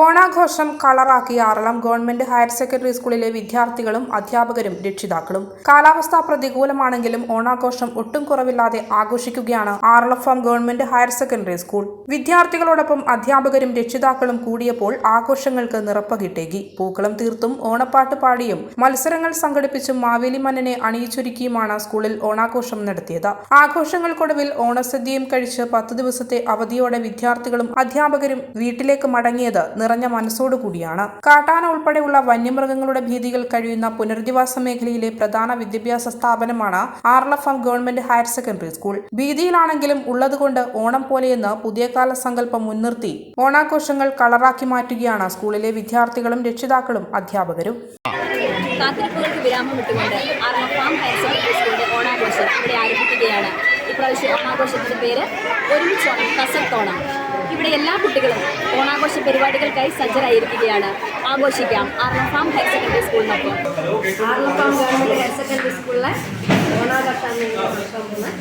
ഓണാഘോഷം കളറാക്കി Aralam government higher secondary സ്കൂളിലെ വിദ്യാർത്ഥികളും അധ്യാപകരും രക്ഷിതാക്കളും. കാലാവസ്ഥ പ്രതികൂലമാണെങ്കിലും ഓണാഘോഷം ഒട്ടും കുറവില്ലാതെ ആഘോഷിക്കുകയാണ് Aralam farm government higher secondary school. വിദ്യാർത്ഥികളോടൊപ്പം അധ്യാപകരും രക്ഷിതാക്കളും കൂടിയപ്പോൾ ആഘോഷങ്ങൾക്ക് നിറപ്പകിട്ടേകി. പൂക്കളം തീർത്തും ഓണപ്പാട്ട് പാടിയും മത്സരങ്ങൾ സംഘടിപ്പിച്ചും മാവേലി മന്നനെ അണിയിച്ചൊരുക്കിയുമാണ് സ്കൂളിൽ ഓണാഘോഷം നടത്തിയത്. ആഘോഷങ്ങൾക്കൊടുവിൽ ഓണസദ്യയും കഴിച്ച് പത്ത് ദിവസത്തെ അവധിയോടെ വിദ്യാർത്ഥികളും അധ്യാപകരും വീട്ടിലേക്ക് മടങ്ങിയത് നിറഞ്ഞ മനസ്സോടുകൂടിയാണ് കാട്ടാന ഉൾപ്പെടെയുള്ള വന്യമൃഗങ്ങളുടെ ഭീതികൾ കഴിയുന്ന പുനരധിവാസ മേഖലയിലെ പ്രധാന വിദ്യാഭ്യാസ സ്ഥാപനമാണ് ആർലഫം ഗവൺമെന്റ് ഹയർ സെക്കൻഡറി സ്കൂൾ. ഭീതിയിലാണെങ്കിലും ഉള്ളതുകൊണ്ട് ഓണം പോലെയെന്ന് പുതിയ കാല സങ്കല്പം മുൻനിർത്തി ഓണാഘോഷങ്ങൾ കളറാക്കി മാറ്റുകയാണ് സ്കൂളിലെ വിദ്യാർത്ഥികളും രക്ഷിതാക്കളും അധ്യാപകരും. കാത്തിരിപ്പുകൾക്ക് വിരാമം വിട്ടുകൊണ്ട് ആറളം ഫാം ഹയർ സെക്കൻഡറി സ്കൂളിന്റെ ഓണാഘോഷം ഇവിടെ ആരംഭിക്കുകയാണ്. ഇപ്രാവശ്യം ഓണാഘോഷത്തിന്റെ പേര് ഒരുമിച്ചോണം. കസത്തോണം ഇവിടെ എല്ലാ കുട്ടികളും ഓണാഘോഷ പരിപാടികൾക്കായി സജ്ജരായിരിക്കുകയാണ്. ആഘോഷിക്കാം. ആറളം ഫാം ഹയർ സെക്കൻഡറി സ്കൂളിനൊപ്പം. ആർലഫാം ഗവൺമെന്റ് ഹയർ സെക്കൻഡറി സ്കൂളിലെ ഓണാഘോഷമാണ്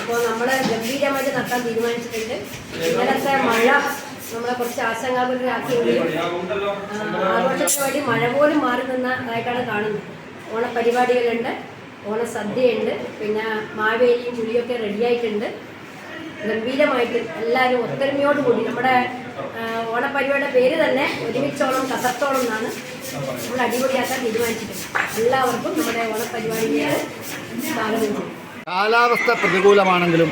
അപ്പോൾ നമ്മൾ ഗംഭീരമായിട്ട് നടത്താൻ തീരുമാനിച്ചിട്ടുണ്ട്. ഇന്നലത്തെ മഴ നമ്മളെ കുറച്ച് ആശങ്കാകുലരാക്കിയെങ്കിലും ആഘോഷത്തിന് വേണ്ടി മഴ പോലും മാറി നിന്നതായിട്ടാണ് കാണുന്നത് ഓണപരിപാടികളുണ്ട് ഓണസദ്യയുണ്ട് പിന്നെ മാവേലിയും പുളിയൊക്കെ റെഡിയായിട്ടുണ്ട്. ഗംഭീരമായിട്ട് എല്ലാവരും ഒത്തൊരുമയോട് കൂടി നമ്മുടെ ഓണപ്പരിപാടിയുടെ പേര് തന്നെ ഒരുമിച്ചോളം കസത്തോളം എന്നാണ് നമ്മൾ അടിപൊളിയാക്കാൻ തീരുമാനിച്ചിട്ടുണ്ട് എല്ലാവർക്കും നമ്മുടെ ഓണപരിപാടിയിലേക്ക് സ്വാഗതം. കാലാവസ്ഥ പ്രതികൂലമാണെങ്കിലും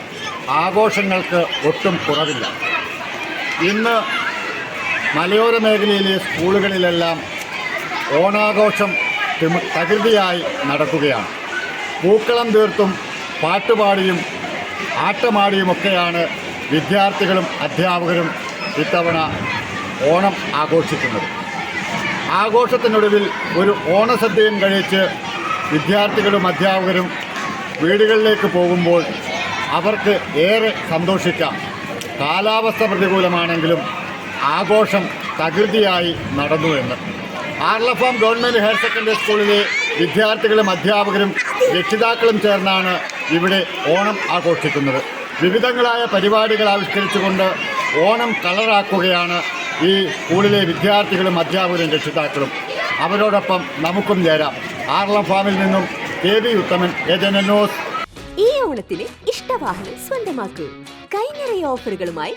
ആഘോഷങ്ങൾക്ക് ഒട്ടും കുറവില്ല. ഇന്ന് മലയോര മേഖലയിലെ സ്കൂളുകളിലെല്ലാം ഓണാഘോഷം തകൃതിയായി നടക്കുകയാണ്. പൂക്കളം തീർത്തും പാട്ടുപാടിയും ആട്ടമാടിയുമൊക്കെയാണ് വിദ്യാർത്ഥികളും അധ്യാപകരും ഇത്തവണ ഓണം ആഘോഷിക്കുന്നത്. ആഘോഷത്തിനൊടുവിൽ ഒരു ഓണസദ്യയും കഴിച്ച് വിദ്യാർത്ഥികളും അധ്യാപകരും വീടുകളിലേക്ക് പോകുമ്പോൾ അവർക്ക് ഏറെ സന്തോഷിക്കാം. കാലാവസ്ഥ പ്രതികൂലമാണെങ്കിലും ആഘോഷം തകൃതിയായി നടന്നു എന്ന്. ആർലഫാം ഗവൺമെന്റ് ഹയർ സെക്കൻഡറി സ്കൂളിലെ വിദ്യാർത്ഥികളും അധ്യാപകരും രക്ഷിതാക്കളും ചേർന്നാണ് ഇവിടെ ഓണം ആഘോഷിക്കുന്നത്. വിവിധങ്ങളായ പരിപാടികൾ ആവിഷ്കരിച്ചുകൊണ്ട് ഓണം കളറാക്കുകയാണ് ഈ സ്കൂളിലെ വിദ്യാർത്ഥികളും അധ്യാപകരും രക്ഷിതാക്കളും. അവരോടൊപ്പം നമുക്കും ചേരാം. ആറളം ഫാമിൽ നിന്നും കെ വി ഉത്തമൻ ഈ ഓണത്തിന് ഇഷ്ടവാഹനം സ്വന്തമാക്കൂ. കൈനിറയ ഓഫറുകളുമായി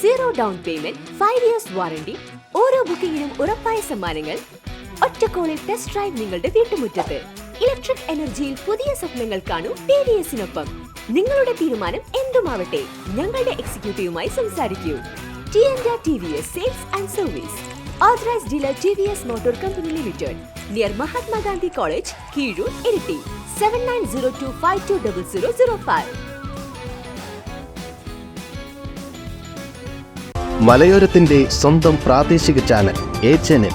zero down payment five years warranty ഓരോ ബുക്കിംഗിനും ഉറപ്പായ സമ്മാനങ്ങൾ ഒറ്റക്കോളിൽ ടെസ്റ്റ് ഡ്രൈവ് നിങ്ങളുടെ വീട്ടുമുറ്റത്ത്. ഇലക്ട്രിക് എനർജിയിൽ പുതിയ സ്വപ്നങ്ങൾ കാണൂ ടി ഡി എസിനൊപ്പം നിങ്ങളുടെ തീരുമാനം എന്തുമാവട്ടെ? ഞങ്ങളുടെ എക്സിക്യൂട്ടീവുമായി സംസാരിക്കൂ. ടിയാൻഡ T V S sales and service authorise dealer T V S motor company limited near Mahatma Gandhi college Keezhur Iritty seven nine zero two five two double zero zero five മലയോരത്തിന്റെ സ്വന്തം പ്രാദേശിക channel A channel